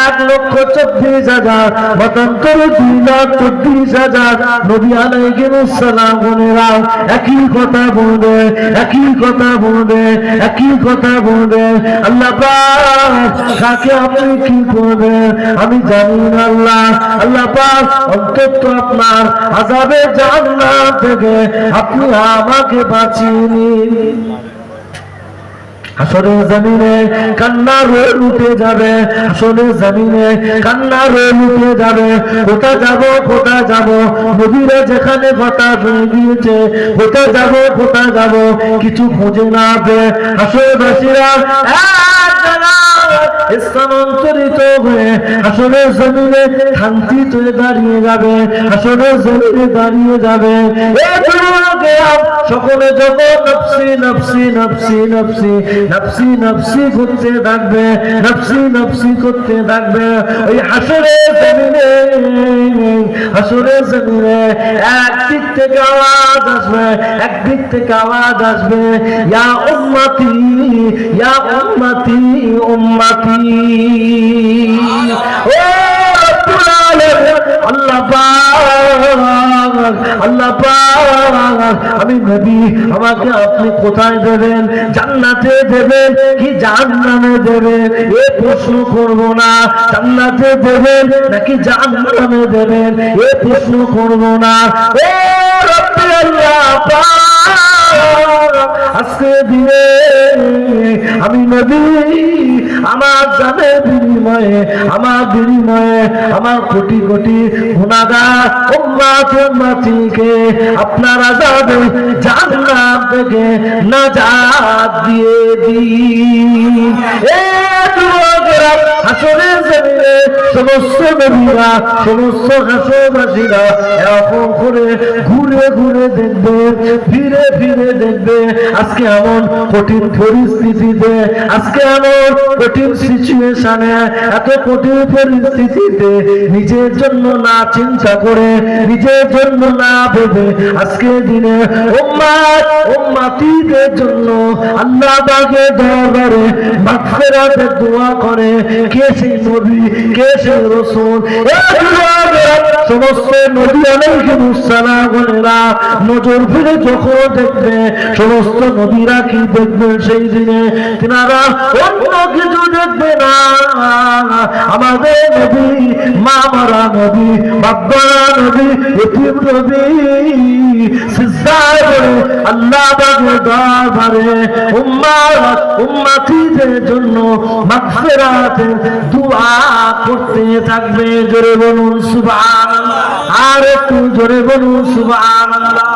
এক লক্ষ চব্বিশ হাজার মতান্তরে দুই লাখ চব্বিশ হাজার। নবী আলাইহিমুসসালাম বোনেরা, একই কথা বলবে, একই কথা বলবে, একই কথা বলবে। আল্লাহ কাকে আপনি কি করবেন আমি জানি না আল্লাহ। আল্লাহ অন্তত আপনার আজাবে জান্নাত থেকে আপনি আমাকে বাঁচিয়ে নিন। আসলে জমিনে কান্না রোল উঠে যাবে আসলে জমিনে কান্না রোল উঠে যাবে। কোথা যাব কোথা যাব? নদীরা যেখানে কথা হয়ে গিয়েছে, কোথা যাব কোথা যাব, কিছু খুঁজে না পেয়ে আসলে বাসীরা এক জায়গায় স্থানান্তরিত হয়ে আসলে জমিনে শান্তিতে দাঁড়িয়ে যাবে আসলে জমিনে দাঁড়িয়ে যাবে। সকলে যখন নফসি নফসি নফসি নফসি নফসি নফসি করতে থাকবে, নফসি নফসি করতে থাকবে, ওই হাসরে জমিনে হাসরে জমিনে একদিক থেকে আওয়াজ আসবে একদিক থেকে আওয়াজ আসবে, ইয়া উম্মতি ইয়া উম্মতি উম্মতি। ও আল্লাহ পাক আল্লাহ পাক আমি নবী আমাকে আপনি কোথায় দেবেন? জান্নাতে দেবেন কি জাহান্নামে দেবেন? এ প্রশ্ন করব না। জান্নাতে দেবেন নাকি জাহান্নামে দেবেন? এ প্রশ্ন করব না। ও রব্বি আল্লাহ, আজকে দিনে আমি নবী, আমার জানে বিনিময়ে, আমার বিনিময়ে, আমার কোটি কোটি গুণাগার আপনারা যাবে আজাবে জান্নাত থেকে নাজাত দিয়ে দিই এ যুবকেরা জমিনে সমস্ত নবীরা, সমস্ত এরকম করে ঘুরে ঘুরে দেখবে, ফিরে ফিরে দেখবে, আজকে এমন কঠিন পরিস্থিতিতে, আজকে এমন কঠিন সিচুয়েশনে এত কঠিন পরিস্থিতিতে নিজের জন্য না চিন্তা করে, নিজের জন্য না ভেবে আজকে দিনে উম্মাত জন্য আল্লাহ বাগে দরবারে মাগফিরাতের দোয়া করে কে সেই নবী? কে সেই সমস্ত নদী নজর ফিরে যখন দেখবে, সমস্ত নদীরা কি দেখবে সেই দিনে? তিনারা অন্য কিছু দেখবে না। আমাদের মারা নবী বাব্বারা নবী এতিম নবী সিজদায় পড়ে আল্লাহ পাকের দরবারে উম্মাত উম্মতিদের জন্য মাগফিরাতের দোয়া আর একটু জোরে বলুন সুবহানাল্লাহ।